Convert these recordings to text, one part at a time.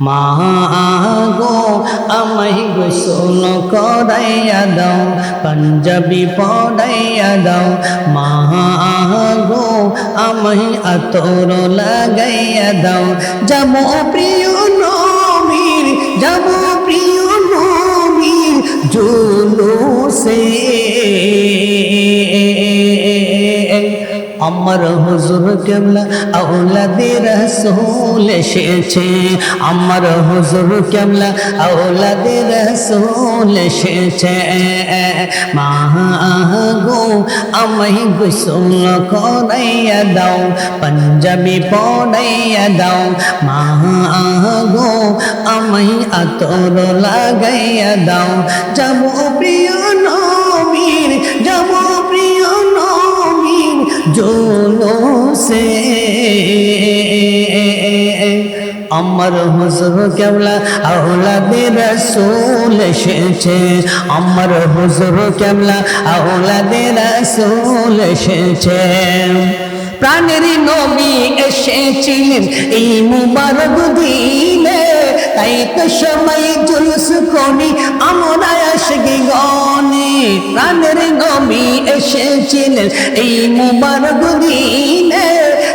মা গো আমায় গোসল করাইয়া দাও, পাঞ্জাবি পড়াইয়া দাও। মা গো আমায় আতর লাগাইয়া দাও। যাব প্রিয় নবীর, যাব প্রিয় নবীর জুলুসে। আমার হুজুর কেবলা আউলাদে রসুল এসেছে। আমার হুজুর কেবলা আউলাদে রসুল এসেছে। মা গো, আমায় গোসল করাইয়া দাও, পাঞ্জাবি পড়াইয়া দাও। মা গো, আমায় আতর লাগাইয়া দাও। যাব প্রিয় জোলসে আমার হুজুর কেবলা আওলাদে রসুল এসেছে আমার হুজুর কেবলা আওলাদে রসুল এসেছে প্রাণের নবী এসেছিলেন এই মুবারক দিনে তাই তো সময় জুলুস করি আমরা আসগে গনে প্রাণের নবী এসেছিলেন। এই মুবারক দিনে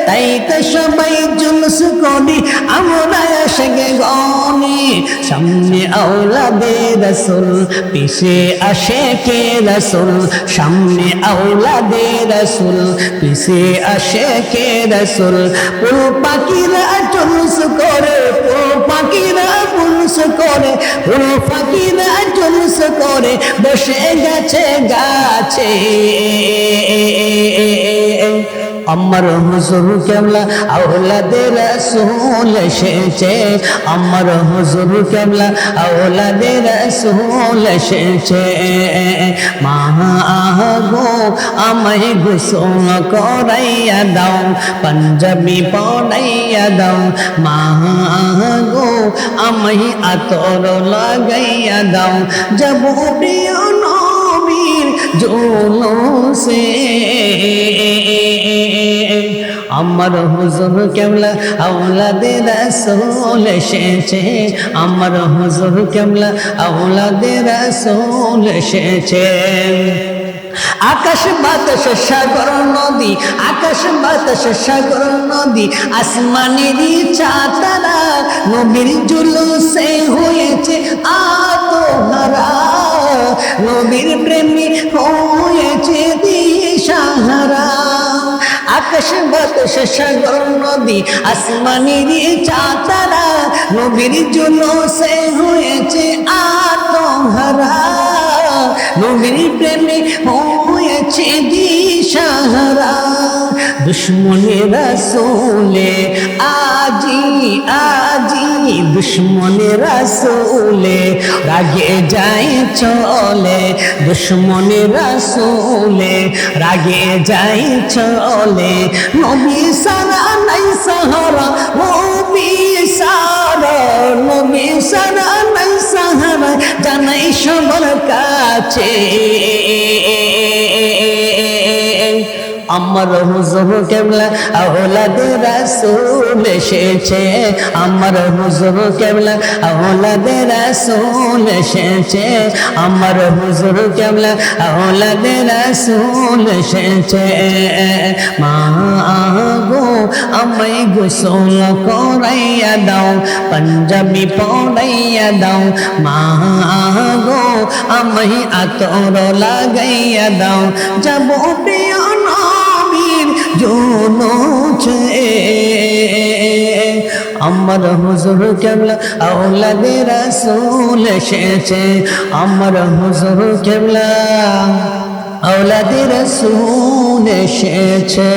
তাই তো সবাই জুলুস করি, আমরা আসগে গনে। সামনে আওলাদে রসুল, পিছে আসে কে রসুল? সামনে আওলাদে রসুল, পিছে আসে কে রসুল? পুল পাখিরা জুলুস করে পুল পাখিরা জুলুস করে পুল পাখিরা করে বসে গেছে গাছে। আমার হুজুর কেমলা আওলাদে রসুল এসেছে। আমার হুজুর কেমলা আওলাদে রসুল এসেছে। মা গো, আমায় গোসল করাইয়া দাও, পাঞ্জাবি পড়াইয়া দাও। মা গো, আমায় আতর লাগাইয়া দাও। যাব প্রিয় নবীর জোলসে। আমার হুজুর কেমলা আওলাদে রসুল এসেছে। আমার হুজুর কেমলা আওলাদে রসুল এসেছে। আকাশ বাতাস, সাগর, নদী। আকাশ বাতাস, সাগর, নদী। আসমানেরই চাতারা নবীর জুলুসে হয়েছে আতহারা। নবীর প্রেমী হয়েছে আকাশ বাতাস সাগর নদী আসমানেরই চাতারা, নবীর জুলুসে হয়েছে আতহারা নবীর প্রেমে হয়েছে দিশাহারা। দুশ্মনেরা সোলে আজি আজি, দুশ্মনেরা সোলে রাগে যায় চলে। দুশ্মনেরা রাসুলে রাগে যাই চলে। নবী সারা নাই সাহারা নবী সারা নবী সারা নাই সাহারা, জানাই সবার কাছে। আমার হুজুর কেবলা আওলাদে রাসূল এসেছে। আমার হুজুর কেবলা আওলাদে রাসূল এসেছে। আমার হুজুর কেবলা আওলাদে রাসূল এসেছে। মা গো, আমায় গোসল করাইয়া দাও, পাঞ্জাবি পড়াইয়া দাও। মা গো, আমায় আতর লাগাইয়া দাও। যাব প্রিয় জোনছে আমার হুজুর কেবলা আউলাদে রাসূল এসেছে আমার হুজুর কেবলা আউলাদে রাসূল এসেছে